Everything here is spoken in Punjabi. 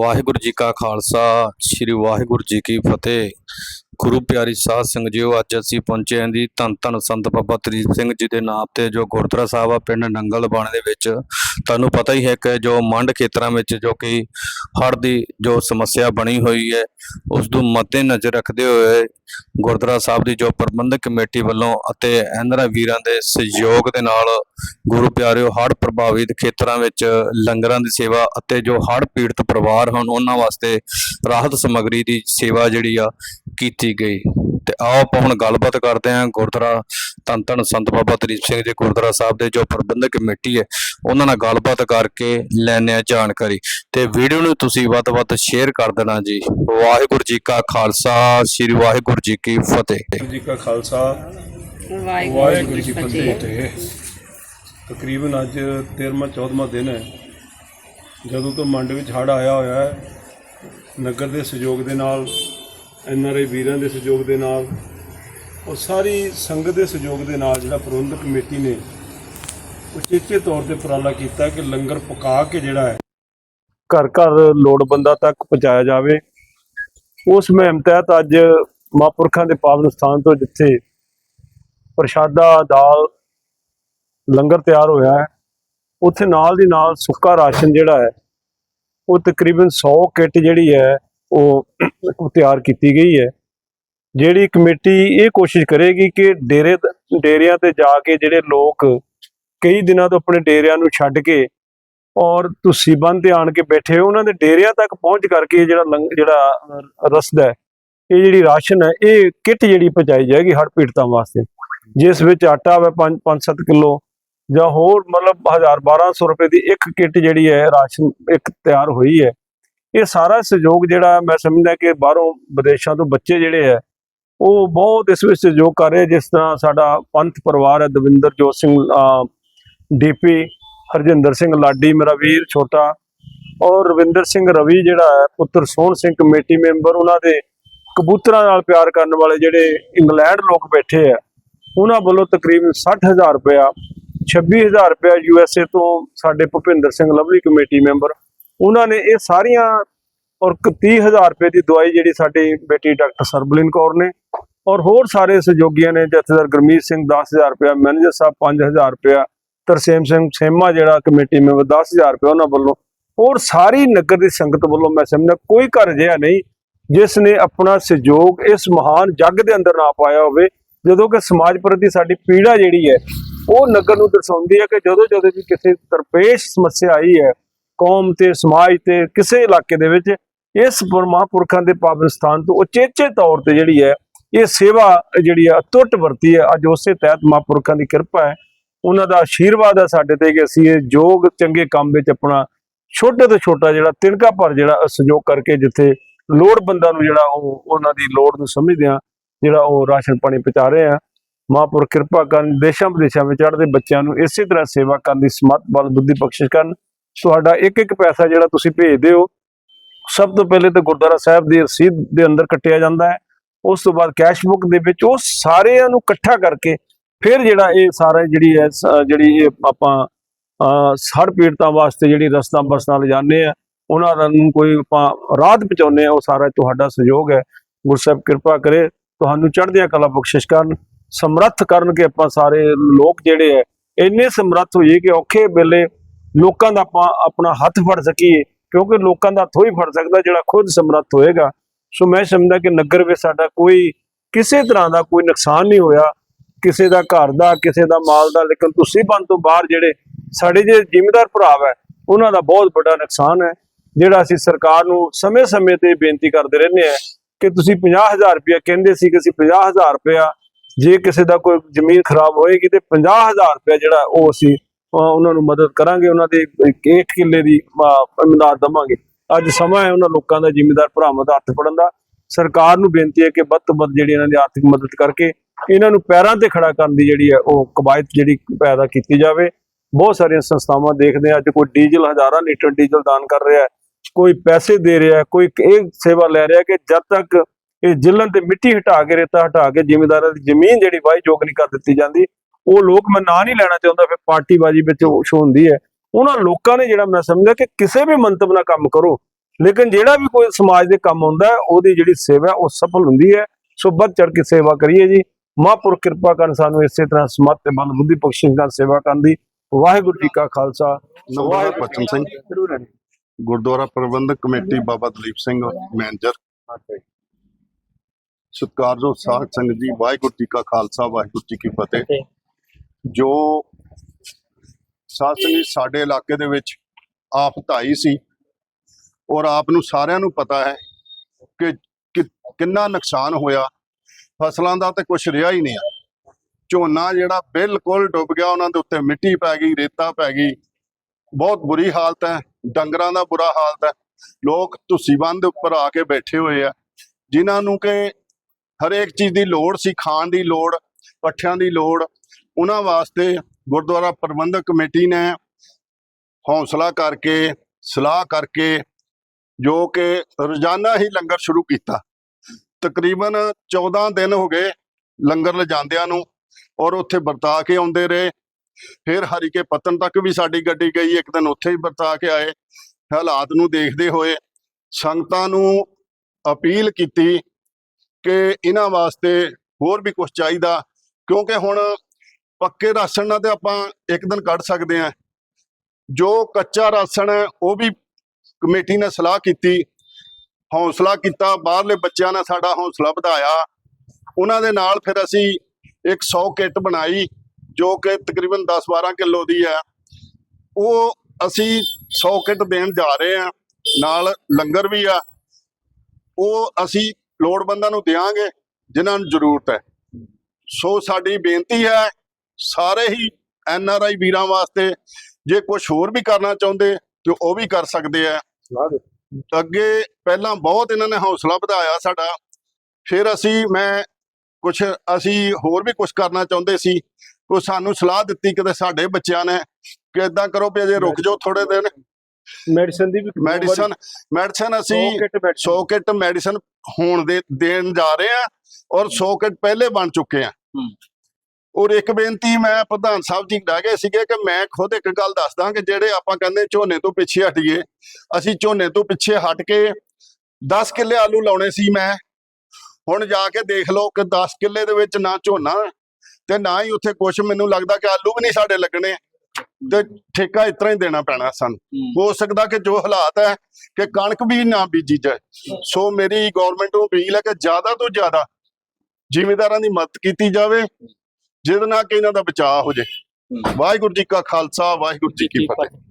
ਵਾਹਿਗੁਰੂ ਜੀ ਕਾ ਖਾਲਸਾ, ਸ੍ਰੀ ਵਾਹਿਗੁਰੂ ਜੀ ਕੀ ਫਤਿਹ। ਗੁਰੂ ਪਿਆਰੀ ਸਾਧ ਸੰਗਤ ਜੀਓ ਅੱਜ ਅਸੀਂ ਪਹੁੰਚੇ ਹਾਂ ਜੀ ਧੰਨ ਧੰਨ ਸੰਤ ਬਾਬਾ ਤਰੀਪ ਸਿੰਘ ਜੀ ਦੇ ਨਾਮ ਤੇ, ਜੋ ਗੁਰਦੁਆਰਾ ਸਾਹਿਬ ਆ ਪਿੰਡ ਨੰਗਲ ਬਾਣੇ ਦੇ ਵਿੱਚ। ਤੁਹਾਨੂੰ ਪਤਾ ਹੀ ਹੈ ਕਿ ਜੋ ਮੰਡ ਖੇਤਰਾਂ ਵਿੱਚ ਜੋ ਕਿ ਹੜ੍ਹ ਦੀ ਜੋ ਸਮੱਸਿਆ ਬਣੀ ਹੋਈ ਹੈ, ਉਸ ਨੂੰ ਮੱਦੇ ਨਜ਼ਰ ਰੱਖਦੇ ਹੋਏ ਗੁਰਦੁਆਰਾ ਸਾਹਿਬ ਦੀ ਜੋ ਪ੍ਰਬੰਧਕ ਕਮੇਟੀ ਵੱਲੋਂ ਅਤੇ ਐਨਰਾ ਵੀਰਾਂ ਦੇ ਸਹਿਯੋਗ ਦੇ ਨਾਲ ਗੁਰੂ ਪਿਆਰਿਓ ਹੜ੍ਹ ਪ੍ਰਭਾਵਿਤ ਖੇਤਰਾਂ ਵਿੱਚ ਲੰਗਰਾਂ ਦੀ ਸੇਵਾ ਅਤੇ ਜੋ ਹੜ੍ਹ ਪੀੜਤ ਪਰਿਵਾਰ ਹਨ, ਉਹਨਾਂ ਵਾਸਤੇ ਰਾਹਤ ਸਮੱਗਰੀ ਦੀ ਸੇਵਾ ਜਿਹੜੀ ਆ ਕੀਤੀ ਗਈ। ਤੇ ਆਓ ਆਪਾਂ ਹੁਣ ਗੱਲਬਾਤ ਕਰਦੇ ਹਾਂ ਗੁਰਦੁਆਰਾ ਧੰਨ ਧੰਨ ਸੰਤ ਬਾਬਾ ਤਰੀਪ ਸਿੰਘ ਜੀ ਗੁਰਦੁਆਰਾ ਸਾਹਿਬ ਦੇ ਜੋ ਪ੍ਰਬੰਧਕ ਕਮੇਟੀ ਹੈ, ਉਹਨਾਂ ਨਾਲ ਗੱਲਬਾਤ ਕਰਕੇ ਲੈਣੇ ਆ ਜਾਣਕਾਰੀ ਤੇ ਵੀਡੀਓ ਨੂੰ ਤੁਸੀਂ ਵੱਧ ਤੋਂ ਵੱਧ ਸ਼ੇਅਰ ਕਰ ਦੇਣਾ ਜੀ। ਵਾਹਿਗੁਰੂ ਜੀ ਕਾ ਖਾਲਸਾ, ਸ੍ਰੀ ਵਾਹਿਗੁਰੂ ਜੀ ਕੀ ਫਤਿਹ। ਵਾਹਿਗੁਰੂ ਜੀ ਕਾ ਖਾਲਸਾ, ਵਾਹਿਗੁਰੂ ਜੀ ਕੀ ਫਤਿਹ। ਫਤਿਹ ਤਕਰੀਬਨ ਅੱਜ 13ਵਾਂ 14ਵਾਂ ਦਿਨ ਹੈ। ਜਦੋਂ ਤੋਂ ਮੰਡ ਵਿੱਚ ਹੜ੍ਹ ਆਇਆ ਹੋਇਆ ਹੈ, ਨਗਰ ਦੇ ਸਹਿਯੋਗ ਦੇ ਨਾਲ ਐੱਨ ਆਰ ਆਈ ਵੀਰਾਂ ਦੇ ਸਹਿਯੋਗ ਦੇ ਨਾਲ ਔਰ ਸਾਰੀ ਸੰਗਤ ਦੇ ਸਹਿਯੋਗ ਦੇ ਨਾਲ ਜਿਹੜਾ ਪ੍ਰਬੰਧਕ ਕਮੇਟੀ ਨੇ ਉਚੇਚੇ ਤੌਰ ਤੇ ਉਪਰਾਲਾ ਕੀਤਾ ਕਿ ਲੰਗਰ ਪਕਾ ਕੇ ਜਿਹੜਾ ਹੈ ਘਰ ਘਰ ਲੋੜਵੰਦਾਂ ਤੱਕ ਪਹੁੰਚਾਇਆ ਜਾਵੇ। ਉਸ ਮੁਹਿੰਮ ਤਹਿਤ ਅੱਜ ਮਹਾਂਪੁਰਖਾਂ ਦੇ ਪਾਵਨ ਸਥਾਨ ਤੋਂ ਜਿੱਥੇ ਪ੍ਰਸ਼ਾਦਾ, ਦਾਲ, ਲੰਗਰ ਤਿਆਰ ਹੋਇਆ ਹੈ, ਉੱਥੇ ਨਾਲ ਦੀ ਨਾਲ ਸੁੱਕਾ ਰਾਸ਼ਨ ਜਿਹੜਾ ਹੈ, ਉਹ ਤਕਰੀਬਨ 100 ਕਿੱਟ ਜਿਹੜੀ ਹੈ, ਉਹ ਤਿਆਰ ਕੀਤੀ ਗਈ ਹੈ। ਜਿਹੜੀ ਕਮੇਟੀ ਇਹ ਕੋਸ਼ਿਸ਼ ਕਰੇਗੀ ਕਿ ਡੇਰੇ ਡੇਰਿਆਂ ਤੇ ਜਾ ਕੇ ਜਿਹੜੇ ਲੋਕ ਕਈ ਦਿਨਾਂ ਤੋਂ ਆਪਣੇ ਡੇਰਿਆਂ ਨੂੰ ਛੱਡ ਕੇ ਔਰ ਤੁਸੀਂ ਬੰਦ ਤੇ ਆਣ ਕੇ ਬੈਠੇ ਹੋ, ਉਹਨਾਂ ਦੇ ਡੇਰਿਆਂ ਤੱਕ ਪਹੁੰਚ ਕਰਕੇ ਇਹ ਜਿਹੜਾ ਲੰਗ- ਜਿਹੜਾ ਰਸਦਾ ਹੈ, ਇਹ ਜਿਹੜੀ ਰਾਸ਼ਨ ਹੈ, ਇਹ ਕਿੱਟ ਜਿਹੜੀ ਪਹੁੰਚਾਈ ਜਾਏਗੀ ਹਰ ਪੀੜਤਾਂ ਵਾਸਤੇ। ਜਿਸ ਵਿੱਚ ਆਟਾ ਹੈ 5 5-7 ਕਿਲੋ ਜਾਂ ਹੋਰ ਮਤਲਬ 1000 1200 ਰੁਪਏ ਦੀ ਇੱਕ ਕਿੱਟ ਜਿਹੜੀ ਹੈ, ਰਾਸ਼ਨ ਇੱਕ ਤਿਆਰ ਹੋਈ ਹੈ। ਇਹ ਸਾਰਾ ਸਹਿਯੋਗ ਜਿਹੜਾ ਮੈਂ ਸਮਝਦਾ ਕਿ ਬਾਹਰੋਂ ਵਿਦੇਸ਼ਾਂ ਤੋਂ ਬੱਚੇ ਜਿਹੜੇ ਹੈ, ਉਹ ਬਹੁਤ ਇਸ ਵਿੱਚ ਸਹਿਯੋਗ ਕਰ ਰਹੇ ਜਿਸ ਤਰ੍ਹਾਂ ਸਾਡਾ ਪੰਥ ਪਰਿਵਾਰ ਹੈ, ਦਵਿੰਦਰਜੋਤ ਸਿੰਘ ਡੀਪੀ ਹਰਜਿੰਦਰ ਸਿੰਘ ਲਾਡੀ, ਮੇਰਾ ਵੀਰ ਛੋਟਾ, ਔਰ ਰਵਿੰਦਰ ਸਿੰਘ ਰਵੀ ਜਿਹੜਾ ਹੈ, ਪੁੱਤਰ ਸੋਹਣ ਸਿੰਘ ਕਮੇਟੀ ਮੈਂਬਰ, ਉਹਨਾਂ ਦੇ ਕਬੂਤਰਾਂ ਨਾਲ ਪਿਆਰ ਕਰਨ ਵਾਲੇ ਜਿਹੜੇ ਇੰਗਲੈਂਡ ਲੋਕ ਬੈਠੇ ਆ, ਉਹਨਾਂ ਵੱਲੋਂ ਤਕਰੀਬਨ 60000 ਰੁਪਇਆ 26000 ਰੁਪਇਆ ਯੂਐਸਏ ਤੋਂ ਸਾਡੇ ਭੁਪਿੰਦਰ ਸਿੰਘ ਲਵਲੀ ਕਮੇਟੀ ਮੈਂਬਰ ਉਹਨਾਂ ਨੇ ਇਹ ਸਾਰੀਆਂ ਔਰ 30000 ਰੁਪਏ ਦੀ ਦਵਾਈ ਜਿਹੜੀ ਸਾਡੀ ਬੇਟੀ ਡਾਕਟਰ ਸਰਬਲਿਨ ਕੌਰ ਨੇ ਔਰ ਹੋਰ ਸਾਰੇ ਸਹਿਯੋਗੀਆਂ ਨੇ ਜਥੇਦਾਰ ਗੁਰਮੀਤ ਸਿੰਘ 10000 ਰੁਪਇਆ, ਮੈਨੇਜਰ ਸਾਹਿਬ 5000 ਰੁਪਇਆ, ਤਰਸੇਮ ਸਿੰਘ ਸੇਮਾ ਜਿਹੜਾ ਕਮੇਟੀ ਮੈਂਬਰ 10000 ਰੁਪਇਆ ਉਹਨਾਂ ਵੱਲੋਂ ਔਰ ਸਾਰੀ ਨਗਰ ਦੀ ਸੰਗਤ ਵੱਲੋਂ ਮੈਂ ਸਮਝਦਾ ਕੋਈ ਘਰ ਅਜਿਹਾ ਨਹੀਂ ਜਿਸ ਨੇ ਆਪਣਾ ਸਹਿਯੋਗ ਇਸ ਮਹਾਨ ਜੱਗ ਦੇ ਅੰਦਰ ਨਾ ਪਾਇਆ ਹੋਵੇ, ਜਦੋਂ ਕਿ ਸਮਾਜ ਪ੍ਰਤੀ ਸਾਡੀ ਪੀੜਾ ਜਿਹੜੀ ਹੈ, ਉਹ ਨਗਰ ਨੂੰ ਦਰਸਾਉਂਦੀ ਹੈ ਕਿ ਜਦੋਂ ਜਦੋਂ ਵੀ ਕਿਸੇ ਤਰਪੇਸ਼ ਸਮੱਸਿਆ ਆਈ ਹੈ ਕੌਮ ਤੇ ਸਮਾਜ ਤੇ ਕਿਸੇ ਇਲਾਕੇ ਦੇ ਵਿੱਚ ਇਸ ਮਹਾਂਪੁਰਖਾਂ ਦੇ ਪਾਵਨ ਸਥਾਨ ਤੋਂ ਉਚੇਚੇ ਤੌਰ ਤੇ ਜਿਹੜੀ ਹੈ, ਇਹ ਸੇਵਾ ਜਿਹੜੀ ਆ ਅਤੁੱਟ ਵਰਤੀ ਹੈ। ਅੱਜ ਉਸੇ ਤਹਿਤ ਮਹਾਂਪੁਰਖਾਂ ਦੀ ਕਿਰਪਾ ਹੈ। ਉਹਨਾਂ ਦਾ ਆਸ਼ੀਰਵਾਦ ਹੈ ਸਾਡੇ ਤੇ ਕਿ ਅਸੀਂ ਇਹ ਯੋਗ, ਚੰਗੇ ਕੰਮ ਵਿੱਚ ਆਪਣਾ ਛੋਟੇ ਤੋਂ ਛੋਟਾ ਜਿਹੜਾ ਤਿਨਕਾ ਭਰ ਜਿਹੜਾ ਸਹਿਯੋਗ ਕਰਕੇ ਜਿੱਥੇ ਲੋੜਵੰਦਾਂ ਨੂੰ ਜਿਹੜਾ ਉਹ, ਉਹਨਾਂ ਦੀ ਲੋੜ ਨੂੰ ਸਮਝਦੇ ਸਮਝਦਿਆਂ ਜਿਹੜਾ ਉਹ ਰਾਸ਼ਨ ਪਾਣੀ ਪਹੁੰਚਾ ਰਹੇ ਆ ਮਹਾਂਪੁਰਖ ਕਿਰਪਾ ਕਰਨ ਦੇਸ਼ਾਂ ਵਿਦੇਸ਼ਾਂ ਵਿੱਚ ਚੜ੍ਹਦੇ ਬੱਚਿਆਂ ਨੂੰ ਇਸੇ ਤਰ੍ਹਾਂ ਸੇਵਾ ਕਰਨ ਦੀ ਸਮਤ ਬਲ, ਬੁੱਧੀ ਬਖਸ਼ਿਸ਼ ਕਰਨ। ਤੁਹਾਡਾ ਇੱਕ ਇੱਕ ਪੈਸਾ ਜਿਹੜਾ ਤੁਸੀਂ ਭੇਜਦੇ ਹੋ, ਸਭ ਤੋਂ ਪਹਿਲੇ ਤਾਂ ਗੁਰਦੁਆਰਾ ਸਾਹਿਬ ਦੀ ਰਸੀਦ ਦੇ ਅੰਦਰ ਕੱਟਿਆ ਜਾਂਦਾ ਹੈ। ਉਸ ਤੋਂ ਬਾਅਦ ਕੈਸ਼ ਬੁੱਕ ਦੇ ਵਿੱਚ ਉਹ ਸਾਰਿਆਂ ਨੂੰ ਇਕੱਠਾ ਕਰਕੇ ਫਿਰ ਜਿਹੜਾ ਇਹ ਸਾਰਾ ਜਿਹੜੀ ਹੈ ਜਿਹੜੀ ਇਹ ਆਪਾਂ ਸੜ ਪੀੜਤਾਂ ਵਾਸਤੇ ਜਿਹੜੀ ਰਸਤਾ ਬਸਤਾਂ ਲਿਜਾਣੇ ਆ, ਉਹਨਾਂ ਨੂੰ ਕੋਈ ਆਪਾਂ ਰਾਹਤ ਪਹੁੰਚਾਉਂਦੇ ਆ, ਉਹ ਸਾਰਾ ਤੁਹਾਡਾ ਸਹਿਯੋਗ ਹੈ। ਗੁਰਸਬ ਕਿਰਪਾ ਕਰੇ, ਤੁਹਾਨੂੰ ਚੜ੍ਹਦਿਆਂ ਕਲਾ ਬਖਸ਼ਿਸ਼ ਕਰਨ, ਸਮਰੱਥ ਕਰਨ ਕਿ ਆਪਾਂ ਸਾਰੇ ਲੋਕ ਜਿਹੜੇ ਹੈ, ਇੰਨੇ ਸਮਰੱਥ ਹੋਈਏ ਕਿ ਔਖੇ ਵੇਲੇ ਲੋਕਾਂ ਦਾ ਆਪਾਂ ਆਪਣਾ ਹੱਥ ਫੜ ਸਕੀਏ, ਕਿਉਂਕਿ ਲੋਕਾਂ ਦਾ ਹੱਥ ਹੀ ਫੜ ਸਕਦਾ ਜਿਹੜਾ ਖੁਦ ਸਮਰੱਥ ਹੋਏਗਾ। ਸੋ ਮੈਂ ਸਮਝਦਾ ਕਿ ਨਗਰ ਵਿੱਚ ਸਾਡਾ ਕੋਈ ਕਿਸੇ ਤਰ੍ਹਾਂ ਦਾ ਕੋਈ ਨੁਕਸਾਨ ਨਹੀਂ ਹੋਇਆ। ਕਿਸੇ ਦਾ ਘਰ ਦਾ, ਕਿਸੇ ਦਾ ਮਾਲ ਦਾ, ਲੇਕਿਨ ਤੁਸੀਂ ਬੰਦ ਤੋਂ ਬਾਹਰ ਜਿਹੜੇ ਸਾਡੇ ਜੇ ਜ਼ਿਮੀਦਾਰ ਭਰਾ ਹੈ ਉਹਨਾਂ ਦਾ ਬਹੁਤ ਵੱਡਾ ਨੁਕਸਾਨ ਹੈ। ਜਿਹੜਾ ਅਸੀਂ ਸਰਕਾਰ ਨੂੰ ਸਮੇਂ-ਸਮੇਂ ਤੇ ਬੇਨਤੀ ਕਰਦੇ ਰਹਿੰਦੇ ਆ ਕਿ ਤੁਸੀਂ 50000 ਰੁਪਇਆ ਕਹਿੰਦੇ ਸੀ ਕਿ ਅਸੀਂ 50000 ਰੁਪਇਆ, ਜੇ ਕਿਸੇ ਦਾ ਕੋਈ ਜ਼ਮੀਨ ਖਰਾਬ ਹੋਏਗੀ ਤੇ 50000 ਰੁਪਇਆ ਜਿਹੜਾ ਉਹ ਅਸੀਂ ਉਹਨਾਂ ਨੂੰ ਮਦਦ ਕਰਾਂਗੇ, ਉਹਨਾਂ ਦੇ ਇੱਕ ਕਿੱਲੇ ਦੀ ਇਮਦਾਦ ਦਵਾਂਗੇ। ਅੱਜ ਸਮਾਂ ਹੈ ਉਹਨਾਂ ਲੋਕਾਂ ਦਾ, ਜ਼ਿਮੀਦਾਰ ਭਰਾਵਾਂ ਦਾ ਹੱਥ ਫੜਨ ਦਾ। ਸਰਕਾਰ ਨੂੰ ਬੇਨਤੀ ਹੈ ਕਿ ਵੱਧ ਤੋਂ ਵੱਧ ਜਿਹੜੀ ਇਹਨਾਂ ਦੀ ਆਰਥਿਕ ਮਦਦ ਕਰਕੇ ਇਹਨਾਂ ਨੂੰ ਪੈਰਾਂ ਤੇ ਖੜਾ ਕਰਨ ਦੀ ਜਿਹੜੀ ਹੈ, ਉਹ ਕਵਾਇਤ ਜਿਹੜੀ ਪੈਦਾ ਕੀਤੀ ਜਾਵੇ। ਬਹੁਤ ਸਾਰੀਆਂ ਸੰਸਥਾਵਾਂ ਦੇਖਦੇ ਆ ਅੱਜ ਕੋਈ ਡੀਜ਼ਲ ਹਜ਼ਾਰਾਂ ਲੀਟਰ ਡੀਜ਼ਲ ਦਾਨ ਕਰ ਰਿਹਾ ਹੈ, ਕੋਈ ਪੈਸੇ ਦੇ ਰਿਹਾ ਕੋਈ ਇਹ ਸੇਵਾ ਲੈ ਰਿਹਾ ਕਿ ਜਦ ਤੱਕ ਇਹ ਜਿਲਨ ਤੇ ਮਿੱਟੀ ਹਟਾ ਕੇ, ਰੇਤਾ ਹਟਾ ਕੇ ਜ਼ਿਮੀਂਦਾਰਾਂ ਦੀ ਜ਼ਮੀਨ ਜਿਹੜੀ ਵਾਹੀ ਜੋਗ ਨਹੀਂ ਕਰ ਦਿੱਤੀ ਜਾਂਦੀ ਉਹ ਲੋਕ ਮੈਂ ਨਾਂ ਨਹੀਂ ਲੈਣਾ ਚਾਹੁੰਦਾ ਫਿਰ ਪਾਰਟੀਬਾਜ਼ੀ ਵਿੱਚ ਸ਼ੋ ਹੁੰਦੀ ਹੈ। ਉਹਨਾਂ ਲੋਕਾਂ ਨੇ ਜਿਹੜਾ ਮੈਂ ਸਮਝਦਾ ਕਿ ਕਿਸੇ ਵੀ ਮੰਤਵ ਨਾਲ ਕੰਮ ਕਰੋ ਲੇਕਿਨ ਜਿਹੜਾ ਵੀ ਕੋਈ ਸਮਾਜ ਦੇ ਕੰਮ ਹੁੰਦਾ ਉਹਦੀ ਜਿਹੜੀ ਸੇਵਾ ਉਹ ਸਫਲ ਹੁੰਦੀ ਹੈ। ਸੋ ਵੱਧ ਚੜ ਕੇ ਸੇਵਾ ਕਰੀਏ ਜੀ। ਮਹਾਂਪੁਰਖ ਕਿਰਪਾ ਕਰਨ ਸਾਨੂੰ ਇਸੇ ਤਰ੍ਹਾਂ ਸਮਤ ਤੇ ਬਲ ਬੁੱਧੀ ਬਖਸ਼ਿਸ਼ ਨਾਲ ਸੇਵਾ ਕਰਨ ਦੀ। ਵਾਹਿਗੁਰੂ ਜੀ ਕਾ Khalsa. Number Bachan Singh. Gurdwara Prabandhak committee Baba Dalip Singh manager. ਸਤਿਕਾਰਯੋਗ ਸਾਧ ਸੰਗਤ ਜੀ ਵਾਹਿਗੁਰੂ ਜੀ ਕਾ ਖਾਲਸਾ ਵਾਹਿਗੁਰੂ ਜੀ ਕੀ ਫਤਿਹ। ਜੋ ਸਾਧ ਸਾਡੇ ਇਲਾਕੇ ਦੇ ਵਿੱਚ ਆਫਤ ਆਈ ਸੀ ਔਰ ਆਪ ਨੂੰ ਸਾਰਿਆਂ ਨੂੰ ਪਤਾ ਹੈ ਕਿ ਕਿ- ਕਿੰਨਾ ਨੁਕਸਾਨ ਹੋਇਆ, ਫਸਲਾਂ ਦਾ ਤੇ ਕੁਝ ਰਿਹਾ ਹੀ ਨਹੀਂ ਆ। ਝੋਨਾ ਜਿਹੜਾ ਬਿਲਕੁਲ ਡੁੱਬ ਗਿਆ, ਉਹਨਾਂ ਦੇ ਉੱਤੇ ਮਿੱਟੀ ਪੈ ਗਈ, ਰੇਤਾ ਪੈ ਗਈ। ਬਹੁਤ ਬੁਰੀ ਹਾਲਤ ਹੈ, ਡੰਗਰਾਂ ਦਾ ਬੁਰਾ ਹਾਲਤ ਹੈ। ਲੋਕ ਤੁਸੀਂ ਬੰਨ ਦੇ ਉੱਪਰ ਆ ਕੇ ਬੈਠੇ ਹੋਏ ਆ, ਜਿਨ੍ਹਾਂ ਨੂੰ ਕਿ ਹਰੇਕ ਚੀਜ਼ ਦੀ ਲੋੜ ਸੀ, ਖਾਣ ਦੀ ਲੋੜ, ਪੱਠਿਆਂ ਦੀ ਲੋੜ ਉਹਨਾਂ ਵਾਸਤੇ ਗੁਰਦੁਆਰਾ ਪ੍ਰਬੰਧਕ ਕਮੇਟੀ ਨੇ ਹੌਸਲਾ ਕਰਕੇ, ਸਲਾਹ ਕਰਕੇ ਜੋ ਕਿ ਰੋਜ਼ਾਨਾ ਹੀ ਲੰਗਰ ਸ਼ੁਰੂ ਕੀਤਾ। ਤਕਰੀਬਨ 14 ਦਿਨ ਹੋ ਗਏ ਲੰਗਰ ਲਿਜਾਂਦਿਆਂ ਨੂੰ ਔਰ ਉੱਥੇ ਵਰਤਾ ਕੇ ਆਉਂਦੇ ਰਹੇ। ਫਿਰ ਹਰੀਕੇ ਪਤਨ ਤੱਕ ਵੀ ਸਾਡੀ ਗੱਡੀ ਗਈ। ਇੱਕ ਦਿਨ ਉੱਥੇ ਹੀ ਵਰਤਾ ਕੇ ਆਏ, ਹਾਲਾਤ ਨੂੰ ਦੇਖਦੇ ਹੋਏ ਸੰਗਤਾਂ ਨੂੰ ਅਪੀਲ ਕੀਤੀ ਕਿ ਇਹਨਾਂ ਵਾਸਤੇ ਹੋਰ ਵੀ ਕੁਝ ਚਾਹੀਦਾ, ਕਿਉਂਕਿ ਹੁਣ ਪੱਕੇ ਰਾਸ਼ਨ ਨਾਲ ਤੇ ਆਪਾਂ ਇੱਕ ਦਿਨ ਕੱਢ ਸਕਦੇ ਹਾਂ। ਜੋ ਕੱਚਾ ਰਾਸ਼ਨ ਹੈ, ਉਹ ਵੀ ਕਮੇਟੀ ਨੇ ਸਲਾਹ ਕੀਤੀ। ਹੌਸਲਾ ਕੀਤਾ, ਬਾਹਰਲੇ ਬੱਚਿਆਂ ਨੇ ਸਾਡਾ ਹੌਸਲਾ ਵਧਾਇਆ। ਉਹਨਾਂ ਦੇ ਨਾਲ ਫਿਰ ਅਸੀਂ ਇੱਕ 100 ਕਿੱਟ ਬਣਾਈ, ਜੋ ਕਿ ਤਕਰੀਬਨ 10-12 ਕਿਲੋ ਦੀ ਹੈ। ਉਹ ਅਸੀਂ 100 ਕਿੱਟ ਦੇਣ ਜਾ ਰਹੇ ਹਾਂ। ਨਾਲ ਲੰਗਰ ਵੀ ਆ। ਉਹ ਅਸੀਂ ਲੋੜਵੰਦਾਂ ਨੂੰ ਦੇਵਾਂਗੇ ਜਿਨ੍ਹਾਂ ਨੂੰ ਜ਼ਰੂਰਤ ਹੈ। ਸੋ ਸਾਡੀ ਬੇਨਤੀ ਹੈ ਸਾਰੇ ਹੀ ਐਨ ਆਰ ਆਈ ਵੀਰਾਂ ਵਾਸਤੇ ਜੇ ਕੁਝ ਹੋਰ ਵੀ ਕਰਨਾ ਚਾਹੁੰਦੇ ਤੇ ਉਹ ਵੀ ਕਰ ਸਕਦੇ ਆ। ਅੱਗੇ ਪਹਿਲਾਂ ਬਹੁਤ ਇਹਨਾਂ ਨੇ ਹੌਸਲਾ ਵਧਾਇਆ ਸਾਡਾ। ਫਿਰ ਅਸੀਂ ਮੈਂ ਕੁਝ ਅਸੀਂ ਹੋਰ ਵੀ ਕੁਝ ਕਰਨਾ ਚਾਹੁੰਦੇ ਸੀ। ਉਹ ਸਾਨੂੰ ਸਲਾਹ ਦਿੱਤੀ ਕਿਤੇ ਸਾਡੇ ਬੱਚਿਆਂ ਨੇ ਕਿ ਇਦਾਂ ਕਰੋ ਵੀ ਅਜੇ ਰੁਕ ਜਾਓ ਥੋੜੇ ਦਿਨ। ਮੈਡੀਸਨ ਦੀ ਵੀ ਮੈਡੀਸਨ ਮੈਡੀਸਨ ਅਸੀਂ ਕਿੱਟ 100 ਕਿੱਟ ਮੈਡੀਸਨ ਹੋਣ ਦੇ ਦੇਣ ਜਾ ਰਹੇ ਆ ਔਰ 100 ਕਿੱਟ ਪਹਿਲੇ ਬਣ ਚੁੱਕੇ ਆ। ਔਰ ਇੱਕ ਬੇਨਤੀ ਮੈਂ ਪ੍ਰਧਾਨ ਸਾਹਿਬ ਜੀ ਰਹਿ ਗਏ ਸੀਗੇ ਕਿ ਮੈਂ ਖੁਦ ਇੱਕ ਗੱਲ ਦੱਸਦਾ ਕਿ ਜਿਹੜੇ ਆਪਾਂ ਕਹਿੰਦੇ ਝੋਨੇ ਤੋਂ ਪਿੱਛੇ ਹਟੀਏ ਅਸੀਂ ਝੋਨੇ ਤੋਂ ਪਿੱਛੇ ਹਟ ਕੇ 10 ਕਿੱਲੇ ਆਲੂ ਲਾਉਣੇ ਸੀ ਮੈਂ। ਹੁਣ ਜਾ ਕੇ ਦੇਖ ਲਓ ਕਿ 10 ਕਿੱਲੇ ਦੇ ਵਿੱਚ ਨਾ ਝੋਨਾ ਤੇ ਨਾ ਹੀ ਉੱਥੇ ਕੁਝ ਮੈਨੂੰ ਲੱਗਦਾ ਕਿ ਆਲੂ ਵੀ ਨਹੀਂ ਸਾਡੇ ਲੱਗਣੇ ਤੇ ਠੇਕਾ ਇਸ ਤਰ੍ਹਾਂ ਹੀ ਦੇਣਾ ਪੈਣਾ ਸਾਨੂੰ। ਹੋ। ਸਕਦਾ ਕਿ ਜੋ ਹਾਲਾਤ ਹੈ ਕਿ ਕਣਕ ਵੀ ਨਾ ਬੀਜੀ ਜਾਏ। ਸੋ ਮੇਰੀ ਗਵਰਨਮੈਂਟ ਨੂੰ ਅਪੀਲ ਹੈ ਕਿ ਜ਼ਿਆਦਾ ਤੋਂ ਜ਼ਿਆਦਾ ਜ਼ਿਮੀਂਦਾਰਾਂ ਦੀ ਮਦਦ ਕੀਤੀ ਜਾਵੇ। ਜਿਹਦੇ ਨਾਲ ਕਿ ਇਹਨਾਂ ਦਾ ਬਚਾਅ ਹੋ ਜਾਏ। ਵਾਹਿਗੁਰੂ ਜੀ ਕਾ ਖਾਲਸਾ ਵਾਹਿਗੁਰੂ ਜੀ ਕੀ ਫਤਿਹ।